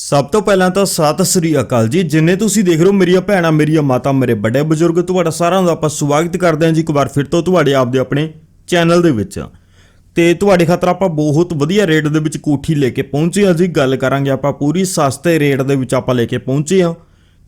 ਸਭ ਤੋਂ ਪਹਿਲਾਂ ਤਾਂ ਸਤਿ ਸ੍ਰੀ ਅਕਾਲ ਜੀ। ਜਿੰਨੇ ਤੁਸੀਂ ਦੇਖ ਰਹੇ ਹੋ ਮੇਰੀਆਂ ਭੈਣਾਂ, ਮੇਰੀਆਂ ਮਾਤਾ, ਮੇਰੇ ਵੱਡੇ ਬਜ਼ੁਰਗ, ਤੁਹਾਡਾ ਸਾਰਿਆਂ ਦਾ ਆਪਾਂ ਸਵਾਗਤ ਕਰਦੇ ਹਾਂ ਜੀ ਇੱਕ ਵਾਰ ਫਿਰ ਤੋਂ ਤੁਹਾਡੇ ਆਪਦੇ ਆਪਣੇ ਚੈਨਲ ਦੇ ਵਿੱਚ। ਤੇ ਤੁਹਾਡੇ ਖਾਤਰ ਆਪਾਂ ਬਹੁਤ ਵਧੀਆ ਰੇਟ ਦੇ ਵਿੱਚ ਕੋਠੀ ਲੈ ਕੇ ਪਹੁੰਚੇ ਹਾਂ ਜੀ। ਗੱਲ ਕਰਾਂਗੇ ਆਪਾਂ ਪੂਰੀ ਸਸਤੇ ਰੇਟ ਦੇ ਵਿੱਚ ਆਪਾਂ ਲੈ ਕੇ ਪਹੁੰਚੇ ਹਾਂ।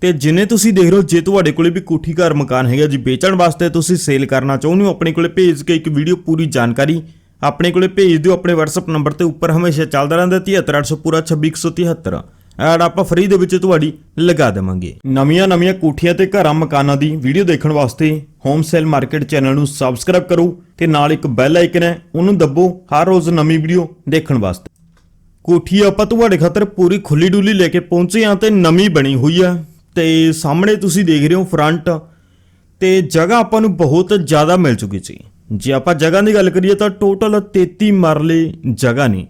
ਤੇ ਜਿੰਨੇ ਤੁਸੀਂ ਦੇਖ ਰਹੇ ਹੋ, ਜੇ ਤੁਹਾਡੇ ਕੋਲੇ ਵੀ ਕੋਠੀ ਘਰ ਮਕਾਨ ਹੈਗਾ ਜੀ, ਵੇਚਣ ਵਾਸਤੇ ਤੁਸੀਂ ਸੇਲ ਕਰਨਾ ਚਾਹੁੰਦੇ ਹੋ, ਆਪਣੇ ਕੋਲੇ ਭੇਜ ਕੇ ਇੱਕ ਵੀਡੀਓ ਪੂਰੀ ਜਾਣਕਾਰੀ ਆਪਣੇ ਕੋਲੇ ਭੇਜ ਦਿਓ। ਆਪਣੇ WhatsApp ਨੰਬਰ ਤੇ ਉੱਪਰ ਹਮੇਸ਼ਾ ਚੱਲਦਾ ਰਹਿੰਦਾ 73800 ਪੂਰਾ 26173 ਐਡ ਆਪਾਂ ਫ੍ਰੀ ਦੇ ਵਿੱਚ ਤੁਹਾਡੀ ਲਗਾ ਦੇਵਾਂਗੇ। ਨਵੀਆਂ ਨਵੀਆਂ ਕੋਠੀਆਂ ਤੇ ਘਰਾਂ ਮਕਾਨਾਂ ਦੀ ਵੀਡੀਓ ਦੇਖਣ ਵਾਸਤੇ ਹੋਮ ਸੇਲ ਮਾਰਕੀਟ ਚੈਨਲ ਨੂੰ ਸਬਸਕ੍ਰਾਈਬ ਕਰੋ ਤੇ ਨਾਲ ਇੱਕ ਬੈਲ ਆਈਕਨ ਹੈ, ਉਹਨੂੰ ਦੱਬੋ ਹਰ ਰੋਜ਼ ਨਵੀਂ ਵੀਡੀਓ ਦੇਖਣ ਵਾਸਤੇ। ਕੋਠੀ ਆਪਾਂ ਤੁਹਾਡੇ ਖਾਤਰ ਪੂਰੀ ਖੁੱਲੀ ਡੁੱਲੀ ਲੈ ਕੇ ਪਹੁੰਚੇ ਹਾਂ ਤੇ ਨਵੀਂ ਬਣੀ ਹੋਈ ਆ ਤੇ ਸਾਹਮਣੇ ਤੁਸੀਂ ਦੇਖ ਰਹੇ ਹੋ ਫਰੰਟ ਤੇ ਜਗ੍ਹਾ ਆਪਾਂ ਨੂੰ ਬਹੁਤ ਜ਼ਿਆਦਾ ਮਿਲ ਚੁੱਕੀ ਸੀ। ਜੇ ਆਪਾਂ ਜਗ੍ਹਾ ਦੀ ਗੱਲ ਕਰੀਏ ਤਾਂ ਟੋਟਲ 33 ਮਰਲੇ ਜਗ੍ਹਾ ਨੇ।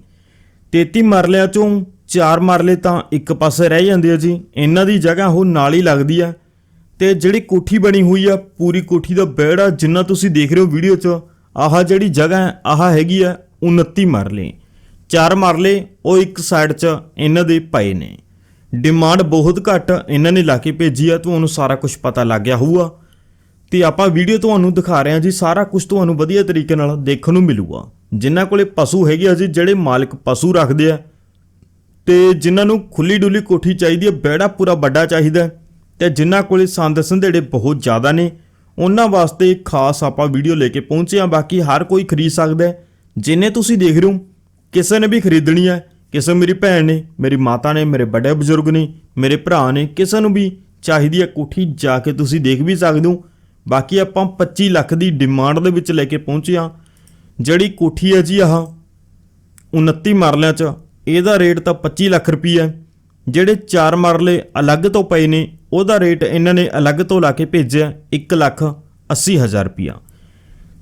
33 ਮਰਲਿਆਂ ਚੋਂ 4 ਮਰਲੇ ਤਾਂ ਇੱਕ ਪਾਸੇ ਰਹਿ ਜਾਂਦੇ ਆ ਜੀ। ਇਹਨਾਂ ਦੀ ਜਗ੍ਹਾ ਉਹ ਨਾਲ ਹੀ ਲੱਗਦੀ ਆ। ਤੇ ਜਿਹੜੀ ਕੋਠੀ ਬਣੀ ਹੋਈ ਆ, ਪੂਰੀ ਕੋਠੀ ਦਾ ਬੈੜ ਆ, ਜਿੰਨਾ ਤੁਸੀਂ ਦੇਖ ਰਹੇ ਹੋ ਵੀਡੀਓ 'ਚ, ਆਹ ਜਿਹੜੀ ਜਗ੍ਹਾ ਹੈ, ਆਹ ਹੈਗੀ ਆ 29 ਮਰਲੇ। ਚਾਰ ਮਰਲੇ, ਉਹ ਇੱਕ ਸਾਈਡ 'ਚ ਇਹਨਾਂ ਦੇ ਪਏ ਨੇ। ਡਿਮਾਂਡ ਬਹੁਤ ਘੱਟ ਇਹਨਾਂ ਨੇ ਲਾ ਕੇ ਭੇਜੀ ਆ, ਤੁਹਾਨੂੰ ਸਾਰਾ ਕੁਝ ਪਤਾ ਲੱਗ ਗਿਆ ਹੋਊਗਾ। ਤੇ ਆਪਾਂ ਵੀਡੀਓ ਤੁਹਾਨੂੰ ਦਿਖਾ ਰਹੇ ਹਾਂ ਜੀ, ਸਾਰਾ ਕੁਝ ਤੁਹਾਨੂੰ ਵਧੀਆ ਤਰੀਕੇ ਨਾਲ ਦੇਖਣ ਨੂੰ ਮਿਲੂਗਾ। ਜਿਨ੍ਹਾਂ ਕੋਲੇ ਪਸ਼ੂ ਹੈਗੇ ਆ ਜੀ, ਜਿਹੜੇ ਮਾਲਕ ਪਸ਼ੂ ਰੱਖਦੇ ਆ ਤੇ ਜਿਨ੍ਹਾਂ ਨੂੰ ਖੁੱਲੀ ਡੁੱਲੀ ਕੋਠੀ ਚਾਹੀਦੀ ਹੈ ਬੈੜਾ ਪੂਰਾ ਵੱਡਾ ਚਾਹੀਦਾ ਹੈ, ਤੇ ਜਿਨ੍ਹਾਂ ਕੋਲੇ ਸੰਦ ਸੰਧੇੜੇ ਬਹੁਤ ਜ਼ਿਆਦਾ ਨੇ ਉਹਨਾਂ ਵਾਸਤੇ ਖਾਸ ਆਪਾਂ ਵੀਡੀਓ ਲੈ ਕੇ ਪਹੁੰਚੇ ਹਾਂ। ਬਾਕੀ ਹਰ ਕੋਈ ਖਰੀਦ ਸਕਦਾ ਜਿੰਨੇ ਤੁਸੀਂ ਦੇਖ ਰਹੇ ਹੋ ਕਿਸੇ ਨੇ ਵੀ ਖਰੀਦਣੀ ਹੈ ਕਿਸੇ ਮੇਰੀ ਭੈਣ ਨੇ ਮੇਰੀ ਮਾਤਾ ਨੇ ਮੇਰੇ ਵੱਡੇ ਬਜ਼ੁਰਗ ਨੇ ਮੇਰੇ ਭਰਾ ਨੇ ਕਿਸੇ ਨੂੰ ਵੀ ਚਾਹੀਦੀ ਹੈ ਕੋਠੀ ਜਾ ਕੇ ਤੁਸੀਂ ਦੇਖ ਵੀ ਸਕਦੇ ਹੋ। ਬਾਕੀ ਆਪਾਂ 25 ਲੱਖ ਦੀ ਡਿਮਾਂਡ ਦੇ ਵਿੱਚ ਲੈ ਕੇ ਪਹੁੰਚੇ ਹਾਂ। ਜਿਹੜੀ ਕੋਠੀ ਹੈ ਜੀ ਆਹ 29 ਮਰਲਿਆਂ 'ਚ ਇਹਦਾ ਰੇਟ ਤਾਂ 25 ਲੱਖ ਰੁਪਈਆ ਜਿਹੜੇ ਚਾਰ ਮਰਲੇ ਅਲੱਗ ਤੋਂ ਪਏ ਨੇ, ਉਹਦਾ ਰੇਟ ਇਹਨਾਂ ਨੇ ਅਲੱਗ ਤੋਂ ਲਾ ਕੇ ਭੇਜਿਆ 1 ਲੱਖ 80 ਹਜ਼ਾਰ ਰੁਪਈਆ।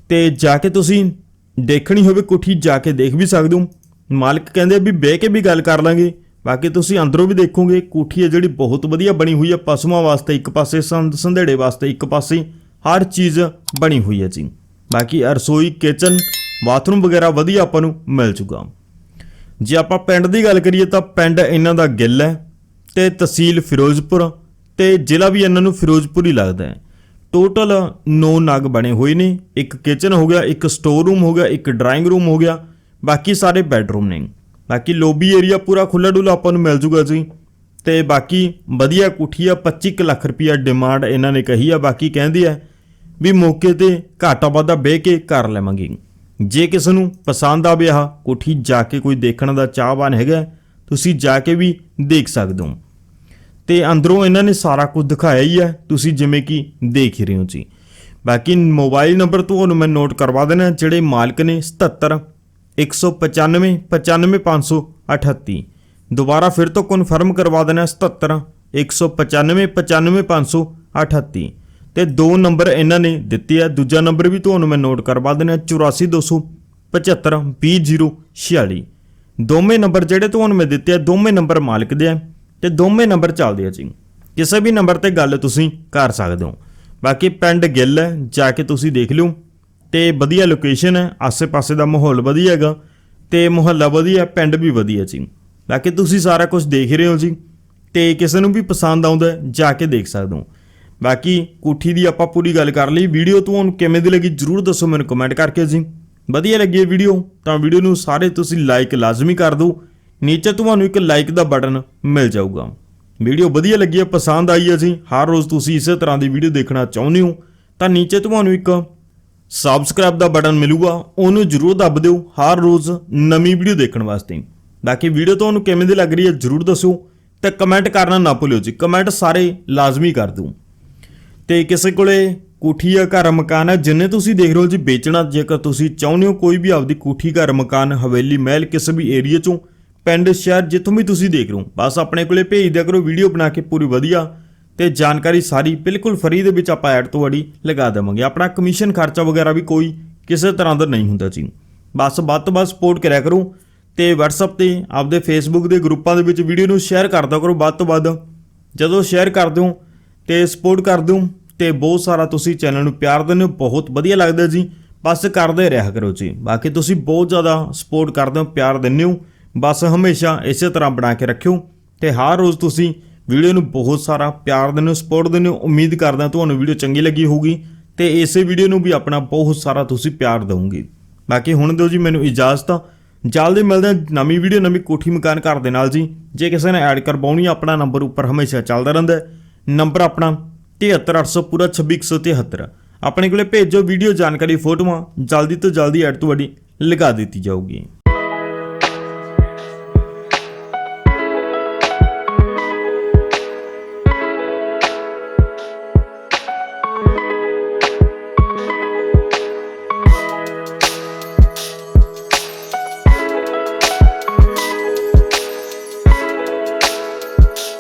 ਤੇ ਜਾ ਕੇ ਤੁਸੀਂ ਦੇਖਣੀ ਹੋਵੇ, ਕੋਠੀ ਜਾ ਕੇ ਦੇਖ ਵੀ ਸਕਦੇ ਹੋ। ਮਾਲਕ ਕਹਿੰਦੇ ਵੀ ਬਹਿ ਕੇ ਵੀ ਗੱਲ ਕਰ ਲਾਂਗੇ। ਬਾਕੀ ਤੁਸੀਂ ਅੰਦਰੋਂ ਵੀ ਦੇਖੋਗੇ, ਕੋਠੀ ਹੈ ਜਿਹੜੀ ਬਹੁਤ ਵਧੀਆ ਬਣੀ ਹੋਈ ਹੈ। ਪਸ਼ੂਆਂ ਵਾਸਤੇ ਇੱਕ ਪਾਸੇ, ਸੰਦ ਸੰਧੇੜੇ ਵਾਸਤੇ ਇੱਕ ਪਾਸੇ ਹਰ ਚੀਜ਼ ਬਣੀ ਹੋਈ ਹੈ ਜੀ। ਬਾਕੀ ਰਸੋਈ ਕਿਚਨ ਬਾਥਰੂਮ ਵਗੈਰਾ ਵਧੀਆ ਆਪਾਂ ਨੂੰ ਮਿਲ ਜੂਗਾ। ਜੇ ਆਪਾਂ ਪਿੰਡ ਦੀ ਗੱਲ ਕਰੀਏ ਤਾਂ ਪਿੰਡ ਇਹਨਾਂ ਦਾ ਗਿੱਲ ਹੈ ਤੇ ਤਹਿਸੀਲ ਫਿਰੋਜ਼ਪੁਰ ਤੇ ਜ਼ਿਲ੍ਹਾ ਵੀ ਇਹਨਾਂ ਨੂੰ ਫਿਰੋਜ਼ਪੁਰ ਹੀ ਲੱਗਦਾ ਹੈ। ਟੋਟਲ 9 ਨਗ ਬਣੇ ਹੋਏ ਨੇ, ਇੱਕ ਕਿਚਨ ਹੋ ਗਿਆ, ਇੱਕ ਸਟੋਰ ਰੂਮ ਹੋ ਗਿਆ, ਇੱਕ ਡਰਾਇੰਗ ਰੂਮ ਹੋ ਗਿਆ, ਬਾਕੀ ਸਾਰੇ ਬੈੱਡਰੂਮ ਨੇ। ਬਾਕੀ ਲੋਬੀ ਏਰੀਆ ਪੂਰਾ ਖੁੱਲਾ ਡੁੱਲਾ ਆਪਾਂ ਨੂੰ ਮਿਲ ਜੂਗਾ ਜੀ। ਤੇ ਬਾਕੀ ਵਧੀਆ ਕੋਠੀ ਆ 25 ਕੁ ਲੱਖ ਰੁਪਈਆ ਡਿਮਾਂਡ ਇਹਨਾਂ ਨੇ ਕਹੀ ਆ, ਬਾਕੀ ਕਹਿੰਦੀ ਆ ਵੀ ਮੌਕੇ ਤੇ ਘਾਟਾ ਵਾਧਾ ਬਹਿ ਕੇ ਕਰ ਲਵਾਂਗੇ। ਜੇ ਕਿਸੇ ਨੂੰ ਪਸੰਦ ਆਵੇ ਆਹ ਕੋਠੀ ਜਾ ਕੇ ਕੋਈ ਦੇਖਣ ਦਾ ਚਾਹਵਾਨ ਹੈਗਾ ਤੁਸੀਂ ਜਾ ਕੇ ਵੀ ਦੇਖ ਸਕਦੇ ਹੋ। ਤੇ ਅੰਦਰੋਂ ਇਹਨਾਂ ਨੇ ਸਾਰਾ ਕੁਝ ਦਿਖਾਇਆ ਹੀ ਹੈ, ਤੁਸੀਂ ਜਿਵੇਂ ਕਿ ਦੇਖ ਹੀ ਰਹੇ ਹੋ ਜੀ। ਬਾਕੀ ਮੋਬਾਈਲ ਨੰਬਰ ਤੁਹਾਨੂੰ ਮੈਂ ਨੋਟ ਕਰਵਾ ਦੇਣਾ, ਜਿਹੜੇ ਮਾਲਕ ਨੇ 77 195 95538 ਦੁਬਾਰਾ ਫਿਰ ਤੋਂ ਕਨਫਰਮ ਕਰਵਾ ਦੇਣਾ 77 195 95538 ਤੇ ਦੋ ਨੰਬਰ ਇਹਨਾਂ ਨੇ ਦਿੱਤੇ ਆ। ਦੂਜਾ ਨੰਬਰ ਵੀ ਤੁਹਾਨੂੰ ਮੈਂ ਨੋਟ ਕਰਵਾ ਦੇਣਾ 8427 20046 ਦੋਵੇਂ ਨੰਬਰ ਜਿਹੜੇ ਤੁਹਾਨੂੰ ਮੈਂ ਦਿੱਤੇ ਆ, ਦੋਵੇਂ ਨੰਬਰ ਮਾਲਕ ਦੇ ਆ ਤੇ ਦੋਵੇਂ ਨੰਬਰ ਚੱਲਦੇ ਆ ਜੀ। ਕਿਸੇ ਵੀ ਨੰਬਰ ਤੇ ਗੱਲ ਤੁਸੀਂ ਕਰ ਸਕਦੇ ਹੋ। ਬਾਕੀ ਪਿੰਡ ਗਿੱਲ ਹੈ, ਜਾ ਕੇ ਤੁਸੀਂ ਦੇਖ ਲਿਓ। ਤੇ ਵਧੀਆ ਲੋਕੇਸ਼ਨ ਹੈ, ਆਸੇ-ਪਾਸੇ ਦਾ ਮਾਹੌਲ ਵਧੀਆ ਹੈਗਾ ਤੇ ਮੁਹੱਲਾ ਵਧੀਆ, ਪਿੰਡ ਵੀ ਵਧੀਆ ਜੀ। ਬਾਕੀ ਤੁਸੀਂ ਸਾਰਾ ਕੁਝ ਦੇਖ ਰਹੇ ਹੋ ਜੀ ਤੇ ਕਿਸੇ ਨੂੰ ਵੀ ਪਸੰਦ ਆਉਂਦਾ ਜਾ ਕੇ ਦੇਖ ਸਕਦੇ ਹੋ। ਬਾਕੀ ਕੋਠੀ ਦੀ ਆਪਾਂ ਪੂਰੀ ਗੱਲ ਕਰ ਲਈ। ਵੀਡੀਓ ਤੁਹਾਨੂੰ ਕਿਵੇਂ ਦੀ ਲੱਗੀ ਜਰੂਰ ਦੱਸੋ ਮੈਨੂੰ ਕਮੈਂਟ ਕਰਕੇ ਜੀ। ਵਧੀਆ ਲੱਗੀ ਇਹ ਵੀਡੀਓ, ਤਾਂ ਵੀਡੀਓ ਨੂੰ ਸਾਰੇ ਤੁਸੀਂ ਲਾਈਕ ਲਾਜ਼ਮੀ ਕਰ ਦਿਓ। ਨੀਚੇ ਤੁਹਾਨੂੰ ਇੱਕ ਲਾਈਕ ਦਾ ਬਟਨ ਮਿਲ ਜਾਊਗਾ। ਵੀਡੀਓ ਵਧੀਆ ਲੱਗੀ ਹੈ ਪਸੰਦ ਆਈ ਹੈ ਜੀ, ਹਰ ਰੋਜ਼ ਤੁਸੀਂ ਇਸੇ ਤਰ੍ਹਾਂ ਦੀ ਵੀਡੀਓ ਦੇਖਣਾ ਚਾਹੁੰਦੇ ਹੋ, ਤਾਂ ਨੀਚੇ ਤੁਹਾਨੂੰ ਇੱਕ ਸਬਸਕ੍ਰਾਈਬ ਦਾ ਬਟਨ ਮਿਲੂਗਾ, ਉਹਨੂੰ ਜਰੂਰ ਦੱਬ ਦਿਓ ਹਰ ਰੋਜ਼ ਨਵੀਂ ਵੀਡੀਓ ਦੇਖਣ ਵਾਸਤੇ। ਬਾਕੀ ਵੀਡੀਓ ਤੁਹਾਨੂੰ ਕਿਵੇਂ ਦੀ ਲੱਗ ਰਹੀ ਹੈ ਜਰੂਰ ਦੱਸੋ, ਤੇ ਕਮੈਂਟ ਕਰਨਾ ਨਾ ਭੁੱਲਿਓ ਜੀ ਕਮੈਂਟ ਸਾਰੇ ਲਾਜ਼ਮੀ ਕਰ ਦਿਓ। ਤੇ ਕਿਸੇ ਕੋਲੇ ਕੋਠੀ ਜਾਂ ਘਰ ਮਕਾਨ ਹੈ, ਜਿੰਨੇ ਤੁਸੀਂ ਦੇਖ ਰਹੇ ਹੋ ਜੀ ਵੇਚਣਾ, ਜੇਕਰ ਤੁਸੀਂ ਚਾਹੁੰਦੇ ਹੋ ਕੋਈ ਵੀ ਆਪਦੀ ਕੋਠੀ, ਘਰ ਮਕਾਨ, ਹਵੇਲੀ, ਮਹਿਲ, ਕਿਸੇ ਵੀ ਏਰੀਆ ਚੋਂ, ਪਿੰਡ, ਸ਼ਹਿਰ, ਜਿੱਥੋਂ ਵੀ ਤੁਸੀਂ ਦੇਖ ਰਹੇ ਹੋ, ਬਸ ਆਪਣੇ ਕੋਲੇ ਭੇਜ ਦਿਆ ਕਰੋ ਵੀਡੀਓ ਬਣਾ ਕੇ ਪੂਰੀ ਵਧੀਆ ਤੇ ਜਾਣਕਾਰੀ ਸਾਰੀ ਬਿਲਕੁਲ ਫਰੀ ਦੇ ਵਿੱਚ ਆਪਾਂ ਐਡ ਤੁਹਾਡੀ ਲਗਾ ਦੇਵਾਂਗੇ। ਆਪਣਾ ਕਮਿਸ਼ਨ ਖਰਚਾ ਵਗੈਰਾ ਵੀ ਕੋਈ ਕਿਸੇ ਤਰ੍ਹਾਂ ਦਾ ਨਹੀਂ ਹੁੰਦਾ ਜੀ। ਬਸ ਵੱਧ ਤੋਂ ਵੱਧ ਸਪੋਰਟ ਕਰਿਆ ਕਰੋ ਤੇ WhatsApp ਤੇ ਆਪਦੇ Facebook ਦੇ ਗਰੁੱਪਾਂ ਦੇ ਵਿੱਚ ਵੀਡੀਓ ਨੂੰ ਸ਼ੇਅਰ ਕਰਦਾ ਕਰੋ ਵੱਧ ਤੋਂ ਵੱਧ। ਜਦੋਂ ਸ਼ੇਅਰ ਕਰਦੇ ਹੋ ਤੇ ਸਪੋਰਟ ਕਰਦੇ ਹੋ ਤੇ ਬਹੁਤ ਸਾਰਾ ਤੁਸੀਂ ਚੈਨਲ ਨੂੰ ਪਿਆਰ ਦਿੰਦੇ ਹੋ, ਬਹੁਤ ਵਧੀਆ ਲੱਗਦਾ ਜੀ। ਬਸ ਕਰਦੇ ਰਿਹਾ ਕਰੋ ਜੀ। ਬਾਕੀ ਤੁਸੀਂ ਬਹੁਤ ਜ਼ਿਆਦਾ ਸਪੋਰਟ ਕਰਦੇ ਹੋ, ਪਿਆਰ ਦਿੰਦੇ ਹੋ। ਬਸ ਹਮੇਸ਼ਾ ਇਸੇ ਤਰ੍ਹਾਂ ਬਣਾ ਕੇ ਰੱਖਿਓ ਤੇ ਹਰ ਰੋਜ਼ ਤੁਸੀਂ ਵੀਡੀਓ ਨੂੰ ਬਹੁਤ ਸਾਰਾ ਪਿਆਰ ਦਿੰਦੇ ਹੋ ਸਪੋਰਟ ਦਿੰਦੇ ਹੋ। ਉਮੀਦ ਕਰਦਾ ਤੁਹਾਨੂੰ ਵੀਡੀਓ ਚੰਗੀ ਲੱਗੀ ਹੋਊਗੀ ਤੇ ਇਸੇ ਵੀਡੀਓ ਨੂੰ ਵੀ ਆਪਣਾ ਬਹੁਤ ਸਾਰਾ ਤੁਸੀਂ ਪਿਆਰ ਦਿਓਗੇ। ਬਾਕੀ ਹੁਣ ਦਿਓ ਜੀ ਮੈਨੂੰ ਇਜਾਜ਼ਤ। ਜਲਦੀ ਮਿਲਦੇ ਹਾਂ ਨਵੀਂ ਵੀਡੀਓ, ਨਵੀਂ ਕੋਠੀ ਮਕਾਨ ਘਰ ਦੇ ਨਾਲ ਜੀ। ਜੇ ਕਿਸੇ ਨੇ ਐਡ ਕਰਵਾਉਣੀ ਆਪਣਾ ਨੰਬਰ ਉੱਪਰ ਹਮੇਸ਼ਾ ਚੱਲਦਾ ਰਹਿੰਦਾ ਨੰਬਰ ਆਪਣਾ 73800 ਪੂਰਾ 26173 ਆਪਣੇ ਕੋਲੇ ਭੇਜੋ ਵੀਡੀਓ ਜਾਣਕਾਰੀ ਫੋਟੋਆਂ, ਜਲਦੀ ਤੋਂ ਜਲਦੀ ਐਡ ਤੁਹਾਡੀ ਲਗਾ ਦਿੱਤੀ ਜਾਊਗੀ।